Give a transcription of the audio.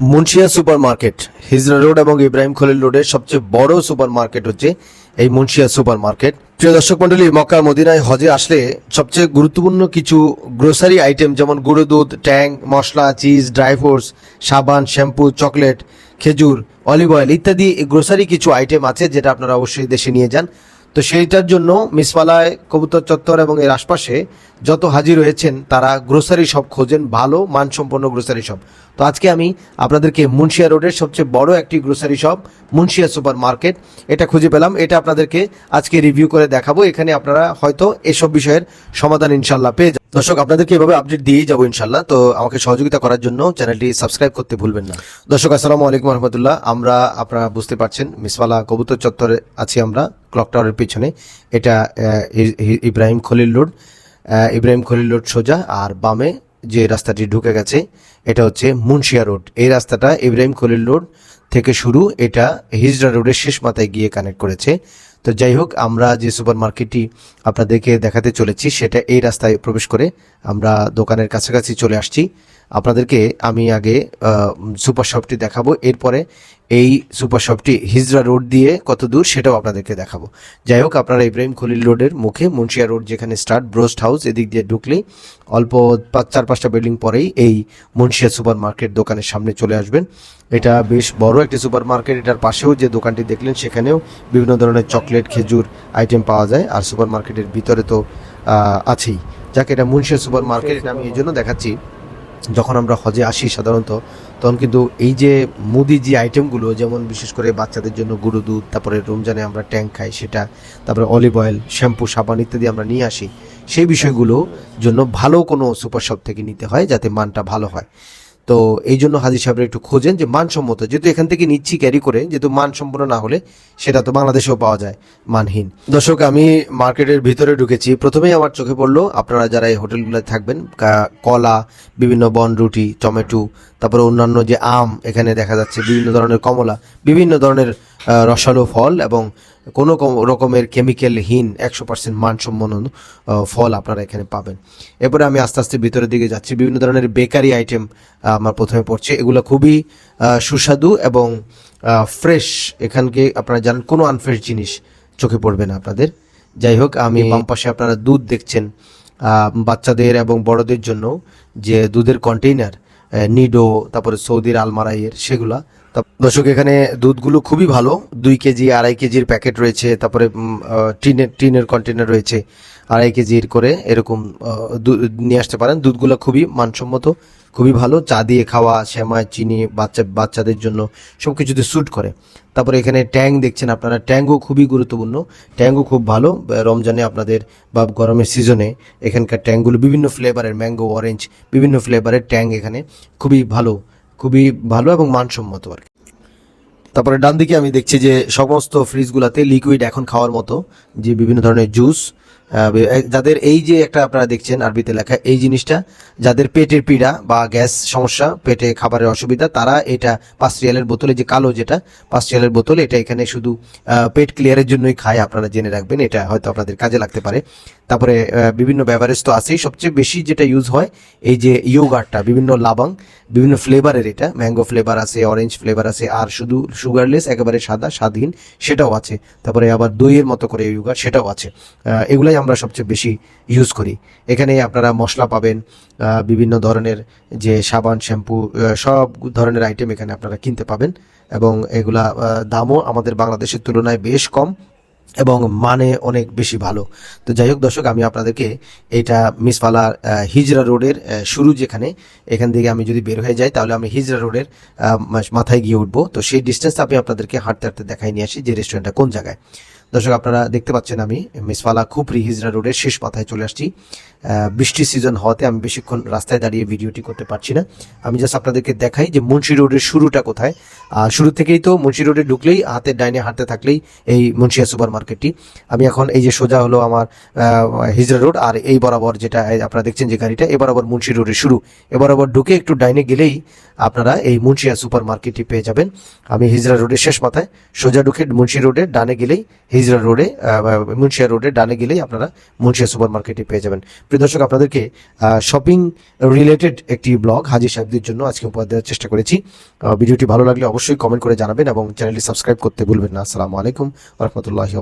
Munsiya super market Hijra road এবং Ibrahim Khalil রোডের সবচেয়ে বড় সুপার মার্কেট হচ্ছে এই মুন্সিয়া সুপার মার্কেট প্রিয় দর্শক মন্ডলী মক্কা মদিনায় হজে আসলে সবচেয়ে গুরুত্বপূর্ণ কিছু গ্রোসারি আইটেম যেমন গুঁড়ো দুধ, ট্যাং, মশলা চিজ ড্রাই ফ্রুটস সাবান শ্যাম্পু চকলেট খেজুর অলিভ অয়েল ইত্যাদি গ্রোসারি কিছু আইটেম আছে যেটা আপনারা অবশ্যই দেশে নিয়ে যান। তো সেইটার জন্য মিসমালায় কবুতর, চত্বর এবং এর আশপাশে যত হাজির রয়েছেন, তারা গ্রোসারি শপ খোঁজেন, ভালো, মানসম্পন্ন গ্রোসারি শপ তো আজকে আমি আপনাদেরকে মুন্সিয়া রোডের সবচেয়ে বড় একটি grocery shop Munsiya super market এটা খুঁজে পেলাম। এটা আপনাদেরকে আজকে রিভিউ করে দেখাবো। এখানে আপনারা হয়তো এসব বিষয়ের সমাধান ইনশাল্লাহ পেয়ে যাবেন। দর্শক, আপনাদেরকে এভাবে আপডেট দিয়েই যাব ইনশাল্লাহ তো আমাকে সহযোগিতা করার জন্য চ্যানেলটি সাবস্ক্রাইব করতে ভুলবেন না। দর্শক, আসসালামু আলাইকুম রহমতুল্লাহ। আমরা, আপনারা বুঝতে পারছেন মিসওয়ালা কবুতর চত্বরে আছি আমরা ক্লক টাওয়ারের পিছনে। এটা Ibrahim Khalil road. Ibrahim Khalil road সোজা, আর বামে যে রাস্তাটি ঢুকে গেছে, এটা হচ্ছে মুন্সিয়া রোড। এই রাস্তাটা ইব্রাহিম খলিল রোড থেকে শুরু, এটা হিজরা রোডের শেষ মাথায় গিয়ে কানেক্ট করেছে। তো যাই হোক, আমরা যে সুপার মার্কেটটি আপনাদেরকে দেখাতে চলেছি, সেটা এই রাস্তায় প্রবেশ করে আমরা দোকানের কাছাকাছি চলে আসছি। আপনাদেরকে আমি আগে সুপার শপটি দেখাবো। এরপরে এই সুপার শপটি হিজরা রোড দিয়ে কত দূর সেটাও আপনাদেরকে দেখাবো। যাই হোক, আপনারা ইব্রাহিম খলিল রোডের মুখে মুন্সিয়া রোড যেখানে স্টার্ট, ব্রোস্ট হাউস এদিক দিয়ে ঢুকলেই অল্প পাঁচ, চার পাঁচটা বিল্ডিং পরেই এই মুন্সিয়া সুপার মার্কেট দোকানের সামনে চলে আসবেন। এটা বেশ বড় একটি সুপার মার্কেট। এটার পাশেও যে দোকানটি দেখলেন, সেখানেও বিভিন্ন ধরনের চকলেট, খেজুর আইটেম পাওয়া যায়। আর সুপার মার্কেটের ভিতরে তো আছেই। যাকে এটা মুন্সিয়া সুপার মার্কেট এটা আমি এই জন্য দেখাচ্ছি। যখন আমরা হজে আসি সাধারণত, তখন কিন্তু এই যে মুদি যে আইটেমগুলো যেমন বিশেষ করে বাচ্চাদের জন্য গুঁড়ো দুধ, তারপরে রমজানে আমরা ট্যাঙ্ক খাই সেটা, তারপরে অলিভ অয়েল শ্যাম্পু সাবান ইত্যাদি আমরা নিয়ে আসি, সেই বিষয়গুলো জন্য ভালো কোনো সুপার শপ থেকে নিতে হয় যাতে মানটা ভালো হয়। তো এই জন্য হাজির সাহেবরা একটু খোঁজেন যে মানসম্মত, যেহেতু এখান থেকে নিচ্ছি ক্যারি করে, যেহেতু মানসম্পন্ন না হলে সেটা তো বাংলাদেশেও পাওয়া যায়, মানহীন। দর্শক, আমি মার্কেটের ভিতরে ঢুকেছি। প্রথমেই আমার চোখে পড়ল, আপনারা যারা এই হোটেলগুলোতে থাকবেন কলা, বিভিন্ন বনরুটি টমেটো, তারপরে অন্যান্য যে আম, এখানে দেখা যাচ্ছে বিভিন্ন ধরনের কমলা, বিভিন্ন ধরনের রসালো ফল এবং কোনো রকমের কেমিক্যালহীন একশো পার্সেন্ট মানসম্পন্ন আহ, ফল আপনারা এখানে পাবেন। এরপরে আমি আস্তে আস্তে ভিতরের দিকে যাচ্ছি। বিভিন্ন ধরনের বেকারি আইটেম আমার প্রথমে পড়ছে। এগুলো খুবই সুস্বাদু এবং ফ্রেশ এখানকে আপনারা জানেন কোনো আনফ্রেশ জিনিস চোখে পড়বে না আপনাদের। যাই হোক আমি বাম পাশে আপনারা দুধ দেখছেন বাচ্চাদের এবং বড়দের জন্য যে দুধের কন্টেইনার নিডো তারপরে সৌদির আলমারাইয়ের সেগুলা দর্শক, এখানে দুধগুলো খুবই ভালো। দুই কেজি, আড়াই কেজির প্যাকেট রয়েছে, তারপরে টিনের টিনের কন্টেনার রয়েছে, আড়াই কেজির করে এরকম নিয়ে আসতে পারেন। দুধগুলো খুবই মানসম্মত, খুবই ভালো। চা দিয়ে খাওয়া শ্যামায় চিনি, বাচ্চা, বাচ্চাদের জন্য সব কিছুতে স্যুট করে। তারপরে এখানে ট্যাং দেখছেন আপনারা ট্যাঙ্গও খুবই গুরুত্বপূর্ণ। ট্যাঙ্গও খুব ভালো। রমজানে আপনাদের বা গরমের সিজনে এখানকার ট্যাঙ্কগুলো বিভিন্ন ফ্লেভারের ম্যাঙ্গো অরেঞ্জ বিভিন্ন ফ্লেভারের ট্যাং এখানে খুবই ভালো। খুবই ভালো এবং মানসম্মত আর কি। তারপরে ডান দিকে আমি দেখছি যে সমস্ত ফ্রিজগুলোতে লিকুইড এখন খাওয়ার মতো, যে বিভিন্ন ধরনের জুস যাদের এই যে একটা আপনারা দেখছেন আরবিতে লেখা এই জিনিসটা, যাদের পেটের পীড়া বা গ্যাস সমস্যা, পেটে খাবারের অসুবিধা, তারা এটা পাঁচ রিয়ালের বোতলে, যে কালো যেটা, পাঁচ রিয়ালের বোতল এটা এখানে শুধু পেট ক্লিয়ারের জন্যই খায় আপনারা জেনে রাখবেন, এটা হয়তো আপনাদের কাজে লাগতে পারে। তারপরে বিভিন্ন ব্যাভারেজ তো আছেই, সবচেয়ে বেশি যেটা ইউজ হয়, এই যে ইয়োগার্টটা বিভিন্ন লাবাং, বিভিন্ন ফ্লেভারের এটা ম্যাঙ্গো ফ্লেভার আছে অরেঞ্জ ফ্লেভার আছে, আর শুধু সুগারলেস একেবারে সাদা, স্বাদহীন, সেটাও আছে। তারপরে আবার দইয়ের মতো করে ইয়োগার্ট সেটাও আছে। এগুলাই আমরা সবচেয়ে বেশি ইউজ করি। এখানে আপনারা মশলা পাবেন বিভিন্ন ধরনের যে সাবান, শ্যাম্পু সব ধরনের আইটেম এখানে আপনারা কিনতে পাবেন এবং এগুলা দামও আমাদের বাংলাদেশের তুলনায় বেশ কম এবং মানে অনেক বেশি ভালো। তো যাই হোক দর্শক, আমি আপনাদেরকে এটা মিসফালা হিজরা রোডের শুরু যেখানে, এখান থেকে আমি যদি বের হয়ে যাই, তাহলে আমি হিজরা রোডের মাথায় গিয়ে উঠবো। তো সেই ডিস্টেন্স আমি আপনাদেরকে হাঁটতে হাঁটতে দেখাই নিয়ে আসি যে রেস্টুরেন্টটা কোন জায়গায়। দর্শক আপনারা দেখতে পাচ্ছেন আমি মিসফালা খুপরি হিজরা রোডের শেষ মাথায় চলে আসছি। আহ, বৃষ্টি সিজন হওয়াতে আমি বেশিক্ষণ রাস্তায় দাঁড়িয়ে ভিডিওটি করতে পারছি না। আমি জাস্ট আপনাদেরকে দেখাই যে মুন্সি রোডের শুরুটা কোথায়। আর শুরু থেকেই তো মুন্সি রোডে ঢুকলেই হাতের ডাইনে হাঁটতে থাকলেই এই মুন্সিয়া সুপার মার্কেটটি আমি এখন এই যে সোজা হলো আমার হিজরা রোড আর এই বরাবর যেটা আপনারা দেখছেন যে গাড়িটা এ বরাবর মুন্সি রোডের শুরু। এ বরাবর ঢুকে একটু ডাইনে গেলেই আপনারা এই মুন্সিয়া সুপার মার্কেটটি পেয়ে যাবেন। আমি হিজরা রোডের শেষ মাথায় সোজা ঢুকে মুন্সি রোডের ডানে গেলেই হিজরা রোডে মুন্সিয়া রোডে ডানে গেলেই আপনারা মুন্সিয়া সুপার মার্কেটে পেয়ে যাবেন। প্রিয় দর্শক, আপনাদেরকে শপিং রিলেটেড একটি ব্লগ হাজির সাহেবদের জন্য আজকে উপহার দেওয়ার চেষ্টা করেছি। ভিডিওটি ভালো লাগলে অবশ্যই কমেন্ট করে জানাবেন এবং চ্যানেলটি সাবস্ক্রাইব করতে ভুলবেন না। আসসালামু আলাইকুম রহমতুল্লাহি